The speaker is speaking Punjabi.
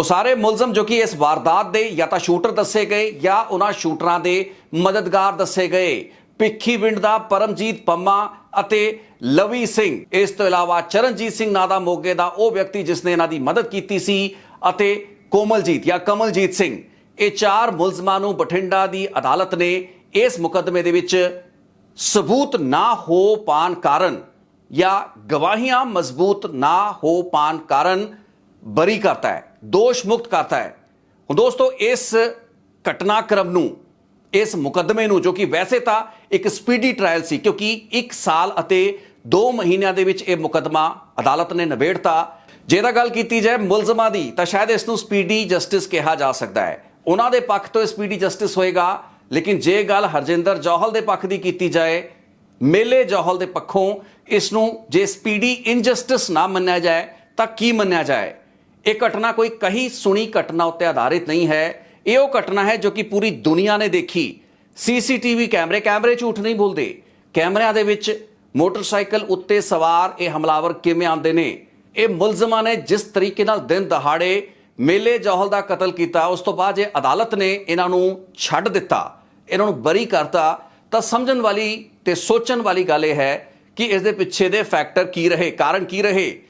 ਉਹ ਸਾਰੇ ਮੁਲਜ਼ਮ ਜੋ ਕਿ ਇਸ ਵਾਰਦਾਤ ਦੇ ਜਾਂ ਤਾਂ ਸ਼ੂਟਰ ਦੱਸੇ ਗਏ ਜਾਂ ਉਹਨਾਂ ਸ਼ੂਟਰਾਂ ਦੇ ਮਦਦਗਾਰ ਦੱਸੇ ਗਏ। ਭਿੱਖੀਵਿੰਡ ਦਾ ਪਰਮਜੀਤ ਪੰਮਾ ਅਤੇ ਲਵੀ ਸਿੰਘ। ਇਸ ਤੋਂ ਇਲਾਵਾ ਚਰਨਜੀਤ ਸਿੰਘ ਨਾਂ ਦਾ ਮੋਗੇ ਦਾ ਉਹ ਵਿਅਕਤੀ ਜਿਸ ਨੇ ਇਹਨਾਂ ਦੀ ਮਦਦ ਕੀਤੀ ਸੀ ਅਤੇ ਕੋਮਲਜੀਤ ਜਾਂ ਕਮਲਜੀਤ ਸਿੰਘ। ਇਹ ਚਾਰ ਮੁਲਜ਼ਮਾਂ ਨੂੰ ਬਠਿੰਡਾ ਦੀ ਅਦਾਲਤ ਨੇ ਇਸ ਮੁਕੱਦਮੇ ਦੇ ਵਿੱਚ ਸਬੂਤ ਨਾ ਹੋ ਪਾਣ ਕਾਰਨ ਜਾਂ ਗਵਾਹੀਆਂ ਮਜ਼ਬੂਤ ਨਾ ਹੋ ਪਾਣ ਕਾਰਨ ਬਰੀ ਕਰਤਾ ਹੈ। ਦੋਸ਼ ਮੁਕਤ ਕਰਤਾ ਹੈ। ਹੁਣ ਦੋਸਤੋ, ਇਸ ਘਟਨਾਕ੍ਰਮ ਨੂੰ, ਇਸ ਮੁਕੱਦਮੇ ਨੂੰ, ਜੋ ਕਿ ਵੈਸੇ ਤਾਂ ਇੱਕ ਸਪੀਡੀ ਟ੍ਰਾਇਲ ਸੀ, ਕਿਉਂਕਿ 1 ਸਾਲ ਅਤੇ 2 ਮਹੀਨਿਆਂ ਦੇ ਵਿੱਚ ਇਹ ਮੁਕੱਦਮਾ ਅਦਾਲਤ ਨੇ ਨਿਬੇੜਤਾ। ਜੇ ਤਾਂ ਗੱਲ ਕੀਤੀ ਜਾਏ ਮੁਲਜ਼ਮਾਂ ਦੀ, ਤਾਂ ਸ਼ਾਇਦ ਇਸ ਨੂੰ ਸਪੀਡੀ ਜਸਟਿਸ ਕਿਹਾ ਜਾ ਸਕਦਾ ਹੈ। ਉਹਨਾਂ ਦੇ ਪੱਖ ਤੋਂ ਸਪੀਡੀ ਜਸਟਿਸ ਹੋਏਗਾ, ਲੇਕਿਨ ਜੇ ਗੱਲ ਹਰਜਿੰਦਰ ਜੌਹਲ ਦੇ ਪੱਖ ਦੀ ਕੀਤੀ ਜਾਏ, ਮੇਲੇ ਜੌਹਲ ਦੇ ਪੱਖੋਂ ਇਸ ਨੂੰ ਜੇ ਸਪੀਡੀ ਇਨਜਸਟਿਸ ਨਾ ਮੰਨਿਆ ਜਾਏ, ਤਾਂ ਕੀ ਮੰਨਿਆ ਜਾਏ? ਇਹ ਘਟਨਾ ਕੋਈ ਕਹੀ ਸੁਣੀ ਘਟਨਾ ਉੱਤੇ ਆਧਾਰਿਤ ਨਹੀਂ ਹੈ। ਇਹ ਉਹ ਘਟਨਾ ਹੈ ਜੋ ਕਿ ਪੂਰੀ ਦੁਨੀਆ ਨੇ ਦੇਖੀ। ਸੀਸੀਟੀਵੀ ਕੈਮਰੇ ਕੈਮਰੇ ਝੂਠ ਨਹੀਂ ਬੋਲਦੇ। ਕੈਮਰਿਆਂ ਦੇ ਵਿੱਚ ਮੋਟਰਸਾਈਕਲ ਉੱਤੇ ਸਵਾਰ ਇਹ ਹਮਲਾਵਰ ਕਿਵੇਂ ਆਉਂਦੇ ਨੇ? ਇਹ ਮੁਲਜ਼ਮਾਂ ਨੇ ਜਿਸ ਤਰੀਕੇ ਨਾਲ ਦਿਨ ਦਹਾੜੇ ਮੇਲੇ ਜੌਹਲ ਦਾ ਕਤਲ ਕੀਤਾ, ਉਸ ਤੋਂ ਬਾਅਦ ਜੇ ਅਦਾਲਤ ਨੇ ਇਹਨਾਂ ਨੂੰ ਛੱਡ ਦਿੱਤਾ, ਇਹਨਾਂ ਨੂੰ ਬਰੀ ਕਰਤਾ, ਤਾਂ ਸਮਝਣ ਵਾਲੀ ਤੇ ਸੋਚਣ ਵਾਲੀ ਗੱਲ ਇਹ ਹੈ ਕਿ ਇਸ ਦੇ ਪਿੱਛੇ ਦੇ ਫੈਕਟਰ ਕੀ ਰਹੇ, ਕਾਰਨ ਕੀ ਰਹੇ?